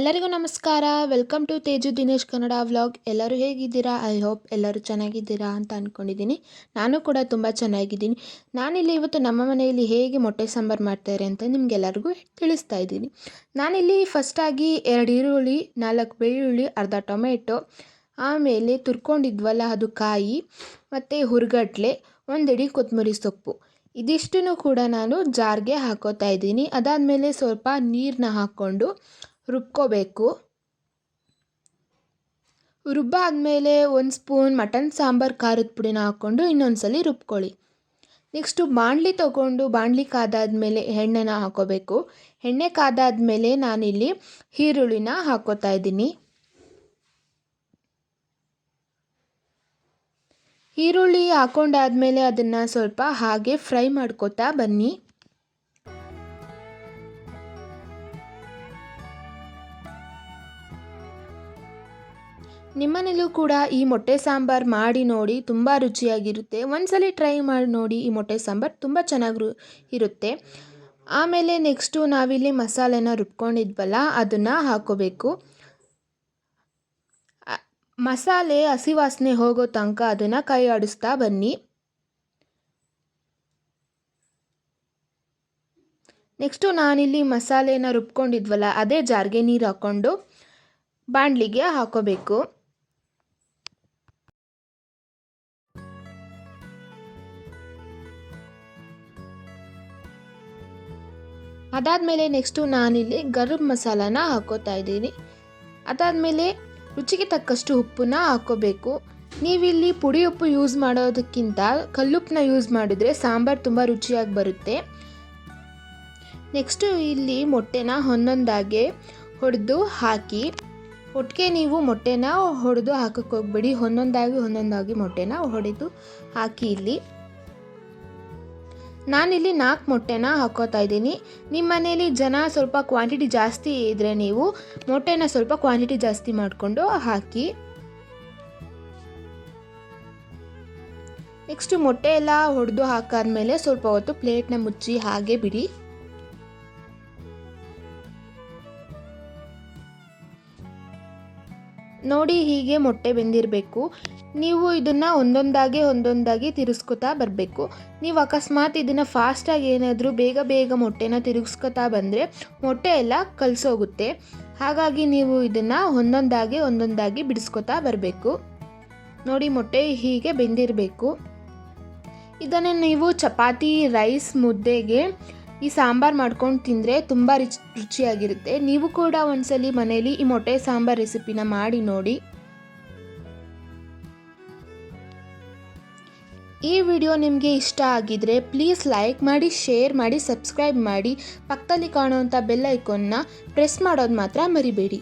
ಎಲ್ಲರಿಗೂ ನಮಸ್ಕಾರ. Welcome to Teju Dinesh Kannada vlog ಎಲ್ಲರೂ ಹೇಗಿದ್ದೀರಾ? ಐ ಹೋಪ್ ಎಲ್ಲರೂ ಚೆನ್ನಾಗಿದ್ದೀರಾ ಅಂತ ಅಂದ್ಕೊಂಡಿದ್ದೀನಿ ನಾನು ಕೂಡ ತುಂಬ ಚೆನ್ನಾಗಿದ್ದೀನಿ. ನಾನಿಲ್ಲಿ ಇವತ್ತು ನಮ್ಮ ಮನೆಯಲ್ಲಿ ಹೇಗೆ ಮೊಟ್ಟೆ ಸಾಂಬಾರು ಮಾಡ್ತಾರೆ ಅಂತ ನಿಮಗೆಲ್ಲರಿಗೂ ತಿಳಿಸ್ತಾ ಇದ್ದೀನಿ. ನಾನಿಲ್ಲಿ ಫಸ್ಟಾಗಿ ಎರಡು ಈರುಳ್ಳಿ, ನಾಲ್ಕು ಬೆಳ್ಳುಳ್ಳಿ, ಅರ್ಧ ಟೊಮೆಟೊ, ಆಮೇಲೆ ತುರ್ಕೊಂಡಿದ್ವಲ್ಲ ಅದು ಕಾಯಿ, ಮತ್ತು ಹುರ್ಗಡ್ಲೆ, ಒಂದೆಡಿ ಕೊತ್ತಂಬರಿ ಸೊಪ್ಪು. ಇದಿಷ್ಟನ್ನು ಕೂಡ ನಾನು ಜಾರ್ಗೆ ಹಾಕೋತಾ ಇದ್ದೀನಿ. ಅದಾದಮೇಲೆ ಸ್ವಲ್ಪ ನೀರನ್ನ ಹಾಕ್ಕೊಂಡು ರುಬ್ಕೋಬೇಕು. ರುಬ್ಬಾದಮೇಲೆ ಒಂದು ಸ್ಪೂನ್ ಮಟನ್ ಸಾಂಬಾರು ಖಾರದ ಪುಡಿನ ಹಾಕ್ಕೊಂಡು ಇನ್ನೊಂದು ಸಲ ರುಬ್ಕೊಳ್ಳಿ. ನೆಕ್ಸ್ಟು ಬಾಣಲಿ ತೊಗೊಂಡು ಬಾಣಲಿ ಕಾದಾದ್ಮೇಲೆ ಎಣ್ಣೆನ ಹಾಕೋಬೇಕು. ಎಣ್ಣೆ ಕಾದಾದ್ಮೇಲೆ ನಾನಿಲ್ಲಿ ಈರುಳ್ಳಿನ ಹಾಕೋತಾ ಇದ್ದೀನಿ. ಈರುಳ್ಳಿ ಹಾಕೊಂಡಾದ್ಮೇಲೆ ಅದನ್ನು ಸ್ವಲ್ಪ ಹಾಗೆ ಫ್ರೈ ಮಾಡ್ಕೋತಾ ಬನ್ನಿ. ನಿಮ್ಮನೇಲೂ ಕೂಡ ಈ ಮೊಟ್ಟೆ ಸಾಂಬಾರು ಮಾಡಿ ನೋಡಿ ತುಂಬ ರುಚಿಯಾಗಿರುತ್ತೆ. ಒಂದ್ಸಲಿ ಟ್ರೈ ಮಾಡಿ ನೋಡಿ ಈ ಮೊಟ್ಟೆ ಸಾಂಬಾರು ತುಂಬ ಚೆನ್ನಾಗಿ ಇರುತ್ತೆ. ಆಮೇಲೆ ನೆಕ್ಸ್ಟು ನಾವಿಲ್ಲಿ ಮಸಾಲೆನ ರುಬ್ಕೊಂಡಿದ್ವಲ್ಲ, ಅದನ್ನು ಹಾಕೋಬೇಕು. ಮಸಾಲೆ ಹಸಿ ವಾಸನೆ ಹೋಗೋ ತನಕ ಅದನ್ನು ಕೈ ಆಡಿಸ್ತಾ ಬನ್ನಿ. ನೆಕ್ಸ್ಟು ನಾನಿಲ್ಲಿ ಮಸಾಲೆನ ರುಬ್ಕೊಂಡಿದ್ವಲ್ಲ, ಅದೇ ಜಾರ್ಗೆ ನೀರು ಹಾಕ್ಕೊಂಡು ಬಾಣಲಿಗೆ ಹಾಕೋಬೇಕು. ಅದಾದಮೇಲೆ ನೆಕ್ಸ್ಟು ನಾನಿಲ್ಲಿ ಗರಂ ಮಸಾಲಾನ ಹಾಕೋತಾ ಇದ್ದೀನಿ. ಅದಾದಮೇಲೆ ರುಚಿಗೆ ತಕ್ಕಷ್ಟು ಉಪ್ಪನ್ನ ಹಾಕೋಬೇಕು. ನೀವಿಲ್ಲಿ ಪುಡಿ ಉಪ್ಪು ಯೂಸ್ ಮಾಡೋದಕ್ಕಿಂತ ಕಲ್ಲುಪ್ಪನ್ನ ಯೂಸ್ ಮಾಡಿದರೆ ಸಾಂಬಾರು ತುಂಬ ರುಚಿಯಾಗಿ ಬರುತ್ತೆ. ನೆಕ್ಸ್ಟು ಇಲ್ಲಿ ಮೊಟ್ಟೆನ ಒಂದೊಂದಾಗೆ ಹೊಡೆದು ಹಾಕಿ, ಒಟ್ಟಿಗೆ ನೀವು ಮೊಟ್ಟೆನ ಹೊಡೆದು ಹಾಕೋಕ್ಕೆ ಹೋಗ್ಬೇಡಿ. ಒಂದೊಂದಾಗಿ ಒಂದೊಂದಾಗಿ ಮೊಟ್ಟೆನ ಹೊಡೆದು ಹಾಕಿ ಇಲ್ಲಿ. ನಾನಿಲ್ಲಿ ನಾಲ್ಕು ಮೊಟ್ಟೆನ ಹಾಕೋತಾ ಇದ್ದೀನಿ. ನಿಮ್ಮ ಮನೇಲಿ ಜನ ಸ್ವಲ್ಪ ಕ್ವಾಂಟಿಟಿ ಜಾಸ್ತಿ ಇದ್ದರೆ ನೀವು ಮೊಟ್ಟೆನ ಸ್ವಲ್ಪ ಕ್ವಾಂಟಿಟಿ ಜಾಸ್ತಿ ಮಾಡಿಕೊಂಡು ಹಾಕಿ. ನೆಕ್ಸ್ಟ್ ಮೊಟ್ಟೆ ಎಲ್ಲ ಹೊಡೆದು ಹಾಕಾದ್ಮೇಲೆ ಸ್ವಲ್ಪ ಹೊತ್ತು ಪ್ಲೇಟ್ನ ಮುಚ್ಚಿ ಹಾಗೆ ಬಿಡಿ. ನೋಡಿ ಹೀಗೆ ಮೊಟ್ಟೆ ಬೆಂದಿರಬೇಕು. ನೀವು ಇದನ್ನು ಒಂದೊಂದಾಗಿ ಒಂದೊಂದಾಗಿ ತಿರುಗಿಸ್ಕೊತಾ ಬರಬೇಕು. ನೀವು ಅಕಸ್ಮಾತ್ ಇದನ್ನು ಫಾಸ್ಟಾಗಿ ಏನಾದರೂ ಬೇಗ ಬೇಗ ಮೊಟ್ಟೆನ ತಿರುಗಿಸ್ಕೊತಾ ಬಂದರೆ ಮೊಟ್ಟೆ ಎಲ್ಲ ಕಲಸೋಗುತ್ತೆ. ಹಾಗಾಗಿ ನೀವು ಇದನ್ನು ಒಂದೊಂದಾಗಿ ಒಂದೊಂದಾಗಿ ಬಿಡಿಸ್ಕೊತಾ ಬರಬೇಕು. ನೋಡಿ ಮೊಟ್ಟೆ ಹೀಗೆ ಬೆಂದಿರಬೇಕು. ಇದನ್ನು ನೀವು ಚಪಾತಿ, ರೈಸ್, ಮುದ್ದೆಗೆ ಈ ಸಾಂಬಾರು ಮಾಡ್ಕೊಂಡು ತಿಂದರೆ ತುಂಬ ರಿಚ್, ರುಚಿಯಾಗಿರುತ್ತೆ. ನೀವು ಕೂಡ ಒಂದ್ಸಲಿ ಮನೇಲಿ ಈ ಮೊಟ್ಟೆ ಸಾಂಬಾರು ರೆಸಿಪಿನ ಮಾಡಿ ನೋಡಿ. ಈ ವಿಡಿಯೋ ನಿಮಗೆ ಇಷ್ಟ ಆಗಿದ್ರೆ ಪ್ಲೀಸ್ ಲೈಕ್ ಮಾಡಿ, ಶೇರ್ ಮಾಡಿ, ಸಬ್ಸ್ಕ್ರೈಬ್ ಮಾಡಿ. ಪಕ್ಕದಲ್ಲಿ ಕಾಣುವಂಥ ಬೆಲ್ ಐಕಾನ್ನ ಪ್ರೆಸ್ ಮಾಡೋದು ಮಾತ್ರ ಮರಿಬೇಡಿ.